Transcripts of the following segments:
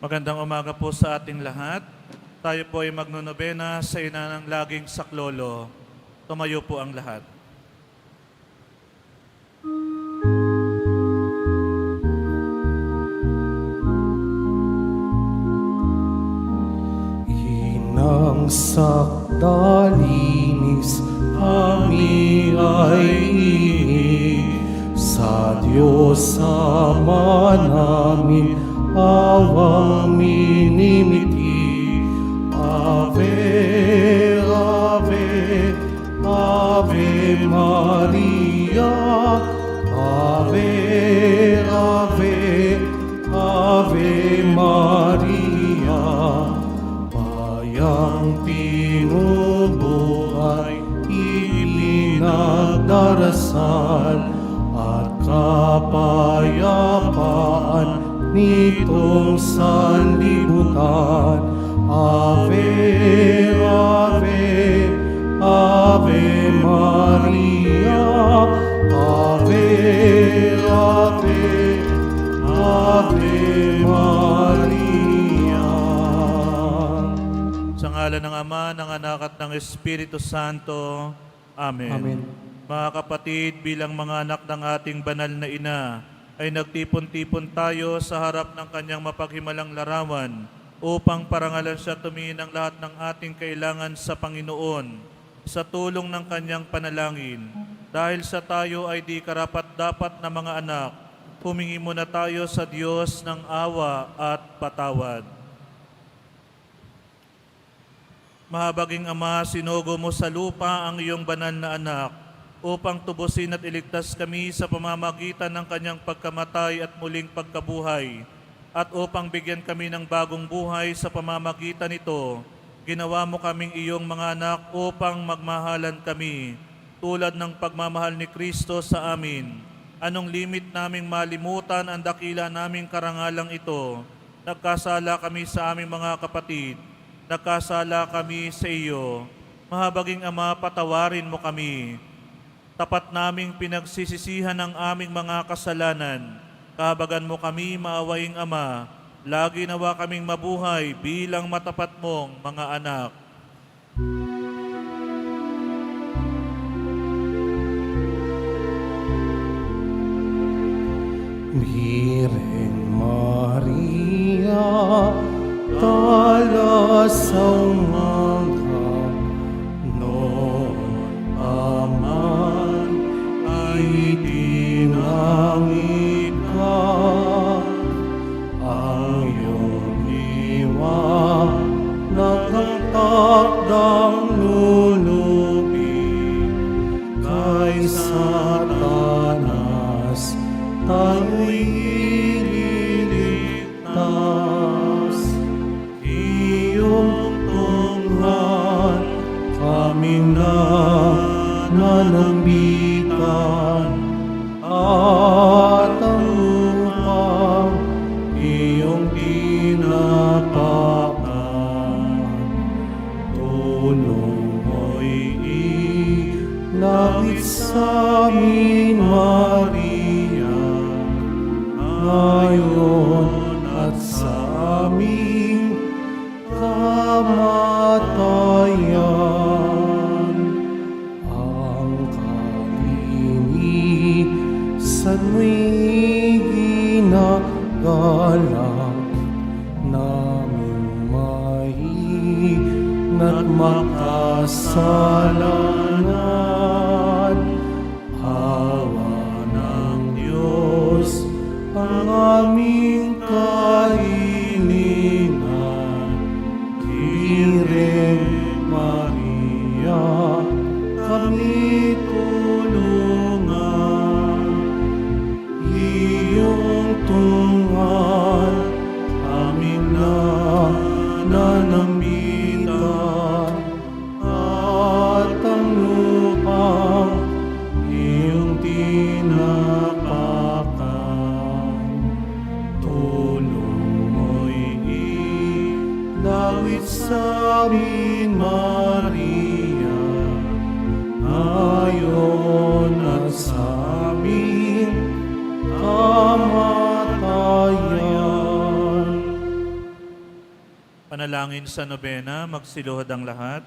Magandang umaga po sa ating lahat. Tayo po ay magnonobena sa ina ng laging saklolo. Tumayo po ang lahat. Inang sakdalinis kami ay iingi sa Diyos Ama namin awang minimiti. Ave, Ave, Ave Maria, Ave, Ave, Ave Maria. Bayang pinubuhay, ilinagdarasal at kapayapaan nitong sanlibutan. Ave, Ave, Ave Maria, Ave, Ave, Ave Maria. Sa ngalan ng Ama, ng Anak at ng Espiritu Santo. Amen. Amen. Mga kapatid, bilang mga anak ng ating banal na ina, ay nagtipon-tipon tayo sa harap ng kanyang mapaghimalang larawan upang parangalan siya tumingin ng lahat ng ating kailangan sa Panginoon sa tulong ng kanyang panalangin. Dahil sa tayo ay di karapat dapat na mga anak, humingi muna tayo sa Diyos ng awa at patawad. Mahabaging Ama, sinugo mo sa lupa ang iyong banal na anak upang tubusin at iligtas kami sa pamamagitan ng kanyang pagkamatay at muling pagkabuhay at upang bigyan kami ng bagong buhay sa pamamagitan nito, ginawa mo kaming iyong mga anak upang magmahalan kami tulad ng pagmamahal ni Kristo sa amin. Anong limit naming malimutan ang dakila naming karangalang ito? Nagkasala kami sa aming mga kapatid nagkasala kami sa iyo. Mahabaging Ama, patawarin mo kami. Tapat naming pinagsisisihan ang aming mga kasalanan. Kahabagan mo kami, maawaing Ama. Lagi nawa kaming mabuhay bilang matapat mong mga anak. Virgen Maria, tala sa umaga, ngayon at sa aming kamatayan. Ang kalinisan mo'y ginagalang namin mahina't makasalanan. Manalangin sa nobena, magsiluhod ang lahat.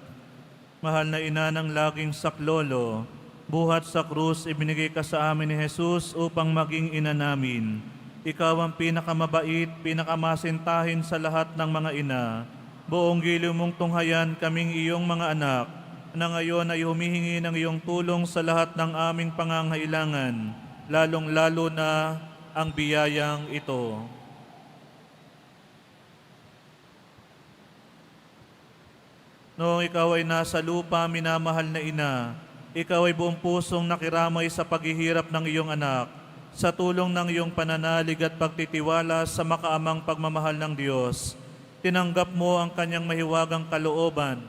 Mahal na ina ng laging saklolo, buhat sa krus ibinigay ka sa amin ni Jesus upang maging ina namin. Ikaw ang pinakamabait, pinakamasintahin sa lahat ng mga ina. Buong giliw mong tunghayan kaming iyong mga anak, na ngayon ay humihingi ng iyong tulong sa lahat ng aming pangangailangan, lalong-lalo na ang biyayang ito. Noong ikaw ay nasa lupa, minamahal na ina, ikaw ay buong pusong nakiramay sa paghihirap ng iyong anak, sa tulong ng iyong pananalig at pagtitiwala sa makaamang pagmamahal ng Diyos. Tinanggap mo ang kanyang mahiwagang kalooban.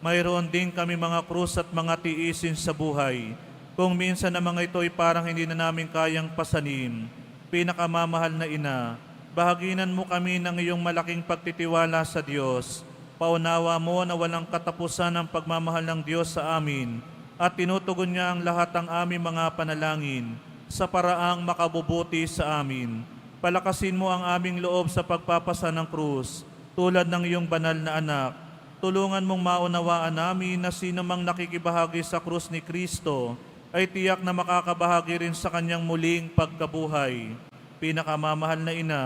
Mayroon din kami mga krus at mga tiisin sa buhay. Kung minsan na mga ito ay parang hindi na namin kayang pasanin, pinakamamahal na ina, bahaginan mo kami ng iyong malaking pagtitiwala sa Diyos. Paunawa mo na walang katapusan ang pagmamahal ng Diyos sa amin at tinutugon niya ang lahat ng aming mga panalangin sa paraang makabubuti sa amin. Palakasin mo ang aming loob sa pagpapasa ng krus tulad ng iyong banal na anak. Tulungan mong maunawaan namin na sino mang nakikibahagi sa krus ni Kristo ay tiyak na makakabahagi rin sa kanyang muling pagkabuhay. Pinakamamahal na ina,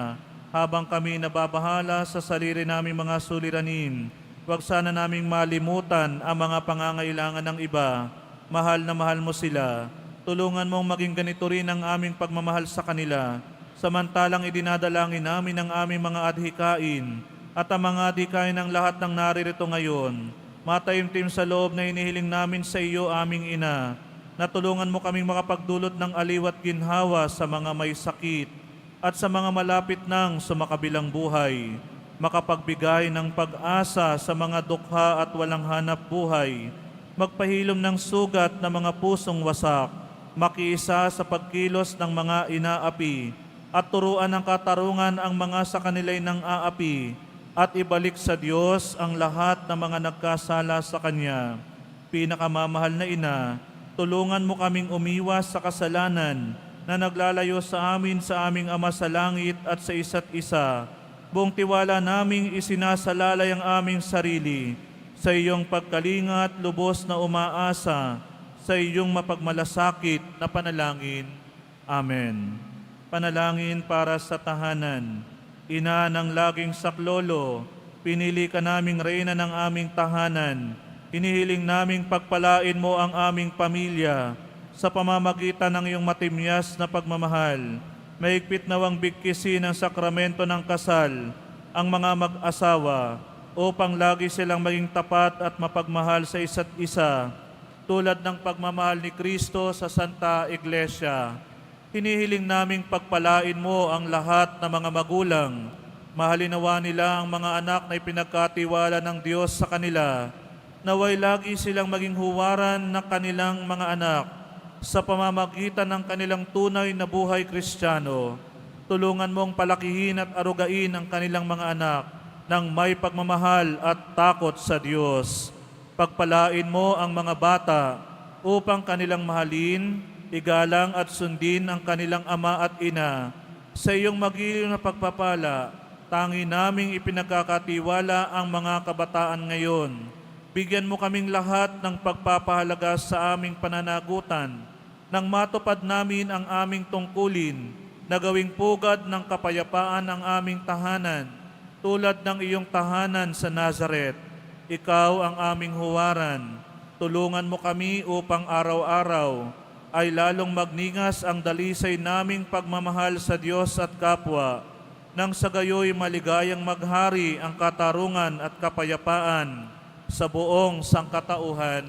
habang kami nababahala sa sarili naming mga suliranin, huwag sana naming malimutan ang mga pangangailangan ng iba. Mahal na mahal mo sila. Tulungan mong maging ganito rin ang aming pagmamahal sa kanila. Samantalang idinadalangin namin ang aming mga adhikain at ang mga adhikain ng lahat ng naririto ngayon. Matayimtim sa loob na hinihiling namin sa iyo, aming ina, na tulungan mo kaming makapagdulot ng aliw at ginhawa sa mga may sakit at sa mga malapit ng sumakabilang buhay, makapagbigay ng pag-asa sa mga dukha at walang hanap buhay, magpahilom ng sugat na mga pusong wasak, makiisa sa pagkilos ng mga inaapi, at turuan ng katarungan ang mga sa kanila'y ng aapi, at ibalik sa Diyos ang lahat ng mga nagkasala sa Kanya. Pinakamamahal na ina, tulungan mo kaming umiwas sa kasalanan na naglalayo sa amin sa aming Ama sa langit at sa isa't isa. Buong tiwala naming isinasalalay ang aming sarili sa iyong pagkalingat, lubos na umaasa, sa iyong mapagmalasakit na panalangin. Amen. Panalangin para sa tahanan. Ina ng laging saklolo, pinili ka naming reyna ng aming tahanan. Hinihiling naming pagpalain mo ang aming pamilya sa pamamagitan ng iyong matimyas na pagmamahal. Maigpit nawang bigkisin ng sakramento ng kasal ang mga mag-asawa upang lagi silang maging tapat at mapagmahal sa isa't isa tulad ng pagmamahal ni Kristo sa Santa Iglesia. Hinihiling naming pagpalain mo ang lahat ng mga magulang. Mahalinawa nila ang mga anak na ipinagkatiwala ng Diyos sa kanila. Naway lagi silang maging huwaran ng kanilang mga anak sa pamamagitan ng kanilang tunay na buhay kristyano. Tulungan mong palakihin at arugain ang kanilang mga anak ng may pagmamahal at takot sa Diyos. Pagpalain mo ang mga bata upang kanilang mahalin, igalang at sundin ang kanilang ama at ina. Sa iyong magiliw na pagpapala, tangi naming ipinagkakatiwala ang mga kabataan ngayon. Bigyan mo kaming lahat ng pagpapahalaga sa aming pananagutan nang matupad namin ang aming tungkulin na gawing pugad ng kapayapaan ang aming tahanan tulad ng iyong tahanan sa Nazareth. Ikaw ang aming huwaran. Tulungan mo kami upang araw-araw ay lalong magningas ang dalisay naming pagmamahal sa Diyos at kapwa, nang sa gayoy maligayang maghari ang katarungan at kapayapaan sa buong sangkatauhan.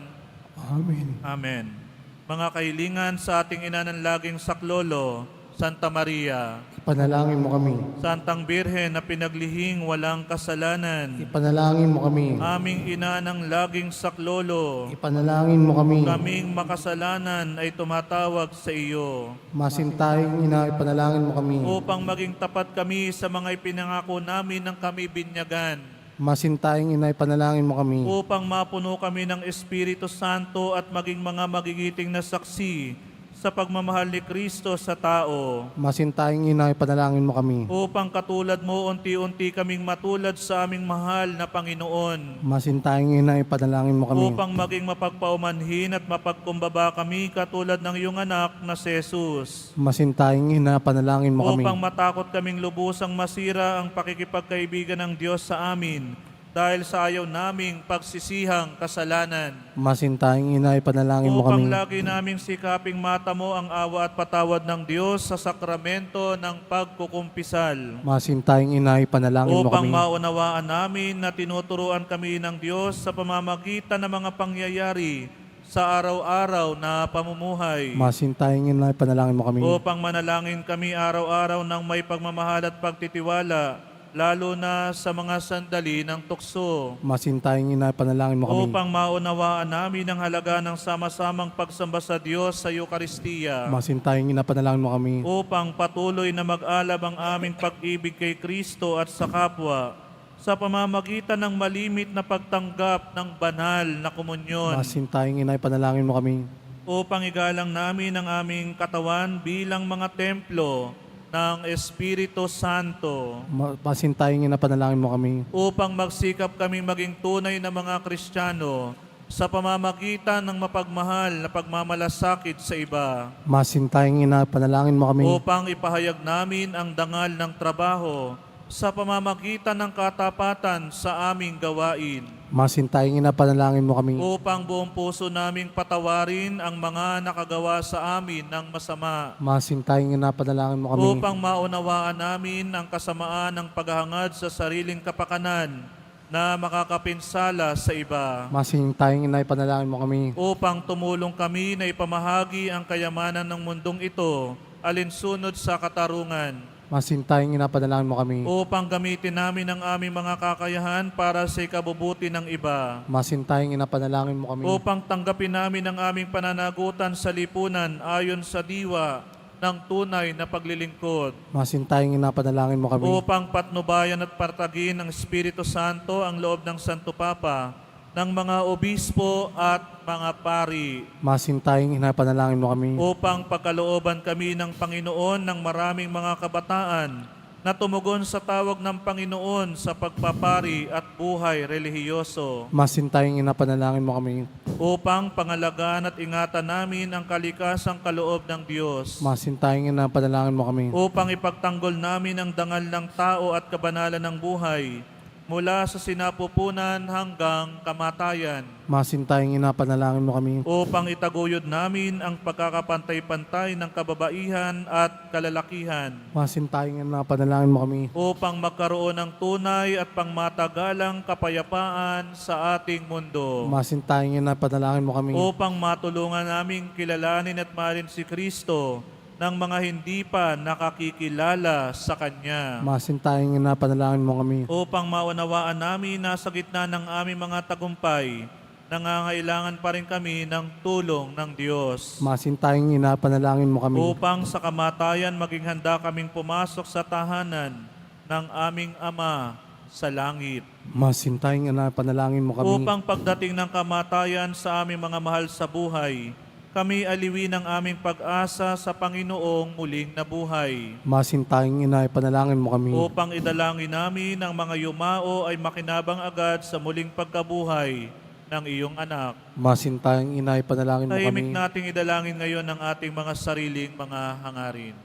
Amen. Amen. Mga kahilingan sa ating ina ng laging saklolo, Santa Maria, Ipanalangin mo kami. Santang Birhen na pinaglihing walang kasalanan, Ipanalangin mo kami. aming ina ng laging saklolo, Ipanalangin mo kami. kaming makasalanan ay tumatawag sa iyo Masintayong ina, ipanalangin mo kami. upang maging tapat kami sa mga ipinangako namin ng kami binyagan, Masintayong ina, ipanalangin mo kami. upang mapuno kami ng Espiritu Santo at maging mga magigiting na saksi sa pagmamahal ni Kristo sa tao Masintayong ina, ipanalangin mo kami. upang katulad mo unti-unti kaming matulad sa aming mahal na Panginoon Masintayong ina, ipanalangin mo kami. upang maging mapagpaumanhin at mapagkumbaba kami katulad ng iyong anak na si Jesus. Masintayong ina, panalangin mo kami. Upang matakot kaming lubusang masira ang pakikipagkaibigan ng Diyos sa amin dahil sa ayaw naming pagsisihang kasalanan. Masintayong ina, ipanalangin mo Upang kami. lagi naming sikaping mata mo ang awa at patawad ng Diyos sa sakramento ng pagkukumpisal. Masintayong ina, ipanalangin mo Upang kami. maunawaan namin na tinuturuan kami ng Diyos sa pamamagitan ng mga pangyayari sa araw-araw na pamumuhay. Masintayong ina, ipanalangin mo kami. Upang manalangin kami araw-araw ng may pagmamahal at pagtitiwala, lalo na sa mga sandali ng tukso. Masintayong ina, ipanalangin mo kami. Upang maunawaan namin ang halaga ng sama-samang pagsamba sa Diyos sa Eukaristiya. Masintayong ina, panalangin mo kami. upang patuloy na mag-alab ang aming pag-ibig kay Kristo at sa kapwa sa pamamagitan ng malimit na pagtanggap ng banal na komunyon Masintayong ina, ipanalangin mo kami. upang igalang namin ang aming katawan bilang mga templo ng Espiritu Santo Masintayong ina, panalangin mo kami. upang magsikap kaming maging tunay na mga Kristiyano sa pamamagitan ng mapagmahal na pagmamalasakit sa iba Masintayong ina, panalangin mo kami. upang ipahayag namin ang dangal ng trabaho sa pamamagitan ng katapatan sa aming gawain Masintayong ina, panalangin mo kami. upang buong puso naming patawarin ang mga nakagawa sa amin ng masama Masintayong ina, panalangin mo kami. upang maunawaan namin ang kasamaan ng paghahangad sa sariling kapakanan na makakapinsala sa iba Masintayong ina, panalangin mo kami. upang tumulong kami na ipamahagi ang kayamanan ng mundong ito alinsunod sa katarungan Masintayong ina, panalangin mo kami. upang gamitin namin ang aming mga kakayahan para sa ikabubuti ng iba. Masintayong ina, panalangin mo kami. Upang tanggapin namin ang aming pananagutan sa lipunan ayon sa diwa ng tunay na paglilingkod. Masintayong ina, panalangin mo kami. Upang patnubayan at partagin ng Espiritu Santo ang loob ng Santo Papa, ng mga obispo at mga pari, Masintayong ina, panalangin mo kami. upang pagkalooban kami ng Panginoon ng maraming mga kabataan na tumugon sa tawag ng Panginoon sa pagpapari at buhay relihiyoso Masintayong ina, panalangin mo kami. upang pangalagaan at ingatan namin ang kalikasang kaloob ng Diyos Masintayong ina, panalangin mo kami. upang ipagtanggol namin ang dangal ng tao at kabanalan ng buhay mula sa sinapupunan hanggang kamatayan Masintayong ina, panalangin mo kami. upang itaguyod namin ang pagkakapantay-pantay ng kababaihan at kalalakihan Masintayong ina, panalangin mo kami. upang magkaroon ng tunay at pangmatagalang kapayapaan sa ating mundo. Masintayong ina, panalangin mo kami. upang matulungan naming kilalanin at mahalin si Kristo ng mga hindi pa nakakikilala sa Kanya. Masintayong ina, panalangin mo kami. upang maunawaan namin na sa gitna ng aming mga tagumpay, nangangailangan pa rin kami ng tulong ng Diyos. Masintayong ina, panalangin mo kami. Upang sa kamatayan maging handa kaming pumasok sa tahanan ng aming Ama sa langit. Masintayong ina, panalangin mo kami. Upang pagdating ng kamatayan sa aming mga mahal sa buhay, kami aliwin ang aming pag-asa sa Panginoong muling nabuhay. Masintayong ina, panalangin mo kami. Upang idalangin namin ang mga yumao ay makinabang agad sa muling pagkabuhay ng iyong anak. Masintayong ina, panalangin mo kami. Tahimik nating idalangin ngayon ang ating mga sariling mga hangarin.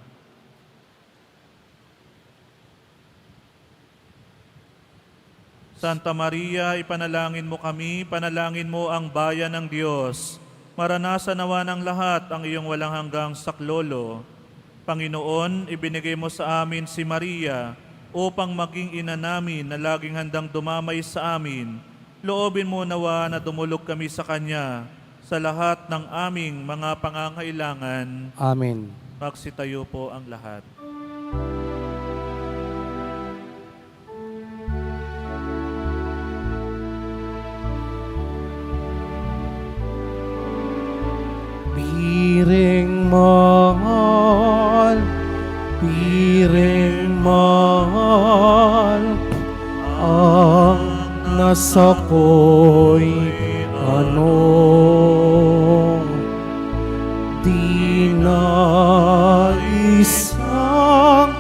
Santa Maria, ipanalangin mo kami, panalangin mo ang bayan ng Diyos. Maranasan nawa ng lahat ang iyong walang hanggang saklolo. Panginoon, ibinigay mo sa amin si Maria upang maging ina namin na laging handang dumamay sa amin. Loobin mo nawa na dumulog kami sa Kanya sa lahat ng aming mga pangangailangan. Amen. Magsitayo po ang lahat. mahal, piring mahal, ang nasa ko'y ano. Di na isang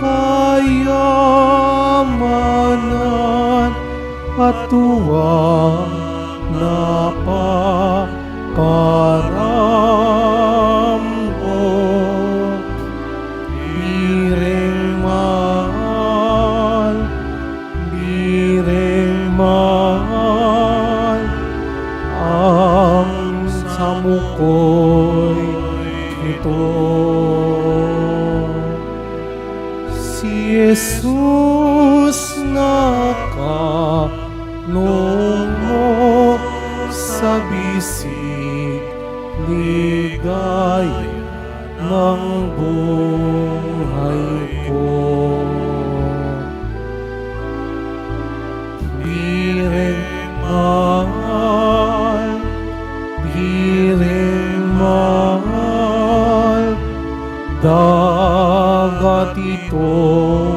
kayamanan at tuwa na pa para samukoy ito. Si Jesus nakalungo sa bisig ligaya ng buhay 多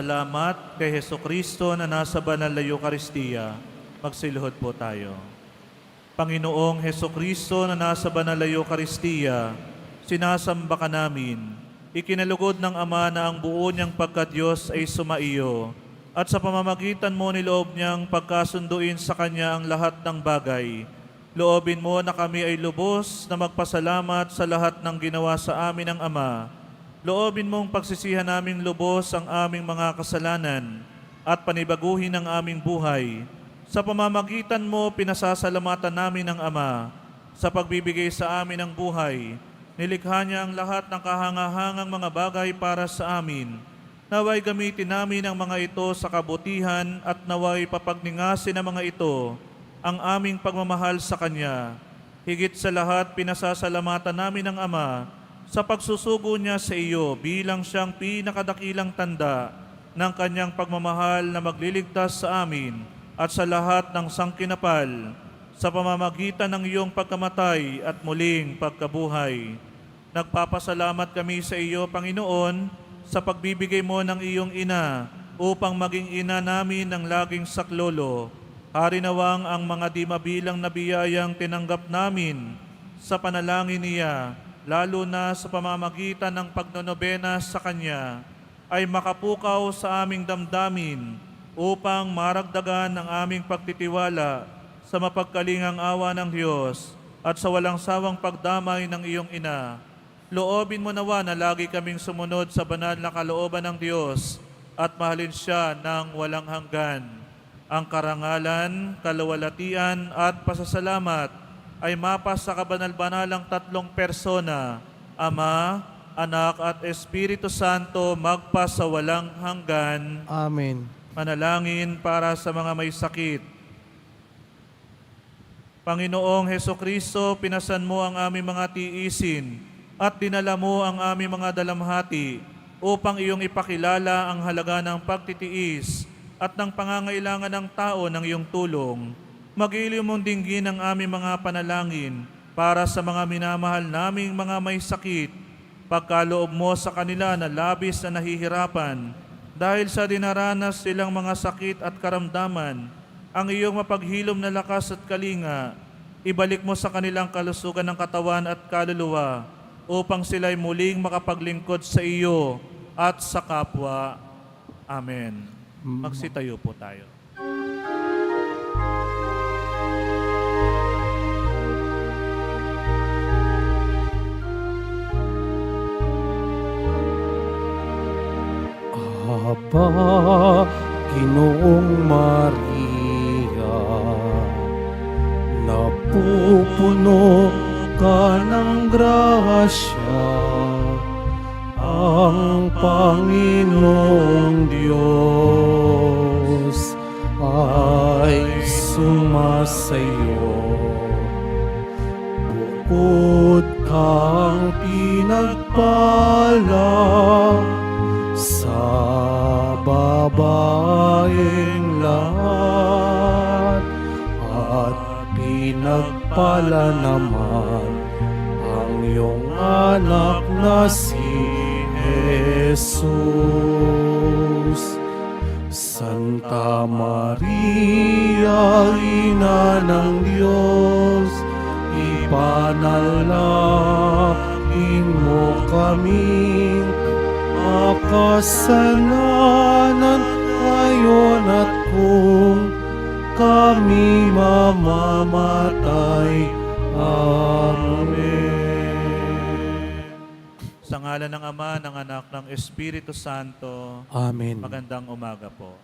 Pasasalamat kay Heso Kristo na nasa banal na Eucharistia. Magsiluhod po tayo. Panginoong Heso Kristo na nasa banal na Eucharistia, sinasamba ka namin. Ikinalugod ng Ama na ang buo niyang pagka-Diyos ay sumaiyo at sa pamamagitan mo niloob niyang pagkasunduin sa Kanya ang lahat ng bagay. Loobin mo na kami ay lubos na magpasalamat sa lahat ng ginawa sa amin ng Ama. Loobin mong pagsisihan naming lubos ang aming mga kasalanan at panibaguhin ang aming buhay. Sa pamamagitan mo, pinasasalamatan namin ang Ama sa pagbibigay sa amin ng buhay. Nilikha niya ang lahat ng kahangahangang mga bagay para sa amin. Naway gamitin namin ang mga ito sa kabutihan at naway papagningasin ang mga ito ang aming pagmamahal sa Kanya. Higit sa lahat, pinasasalamatan namin ang Ama sa pagsusugo niya sa iyo bilang siyang pinakadakilang tanda ng Kanyang pagmamahal na magliligtas sa amin at sa lahat ng sangkinapal sa pamamagitan ng iyong pagkamatay at muling pagkabuhay. Nagpapasalamat kami sa iyo, Panginoon, sa pagbibigay mo ng iyong ina upang maging ina namin ng laging saklolo. Hari nawang ang mga di mabilang na biyayang tinanggap namin sa panalangin niya, lalo na sa pamamagitan ng pagnonobena sa Kanya, ay makapukaw sa aming damdamin upang maragdagan ang aming pagtitiwala sa mapagkalingang awa ng Diyos at sa walang sawang pagdamay ng iyong ina. Loobin mo nawa na lagi kaming sumunod sa banal na kalooban ng Diyos at mahalin siya ng walang hanggan. Ang karangalan, kalawalatian at pasasalamat ay mapas sa kabanal-banalang tatlong persona, Ama, Anak at Espiritu Santo magpas sa walang hanggan. Amen. Manalangin para sa mga may sakit. Panginoong Heso Kristo, pinasan mo ang aming mga tiisin at dinala mo ang aming mga dalamhati upang iyong ipakilala ang halaga ng pagtitiis at ng pangangailangan ng tao ng iyong tulong. Magiliw mong dinggin ang aming mga panalangin para sa mga minamahal naming mga may sakit. Pagkaloob mo sa kanila na labis na nahihirapan dahil sa dinaranas silang mga sakit at karamdaman, ang iyong mapaghilom na lakas at kalinga, ibalik mo sa kanilang kalusugan ng katawan at kaluluwa upang sila'y muling makapaglingkod sa iyo at sa kapwa. Amen. Magsitayo po tayo. Aba, Ginoong Maria, napupuno ka ng grasya, ang Panginoong Diyos ay sumasayo. Bukod kang pinagpala babaeng lahat at pinagpala naman ang iyong anak na si Jesus. Santa Maria, Ina ng Diyos, ipanalangin mo kaming makasalanan ngayon at kung kami mamamatay. Amen. Sa ngalan ng Ama, ng Anak, ng Espiritu Santo, Amen. magandang umaga po.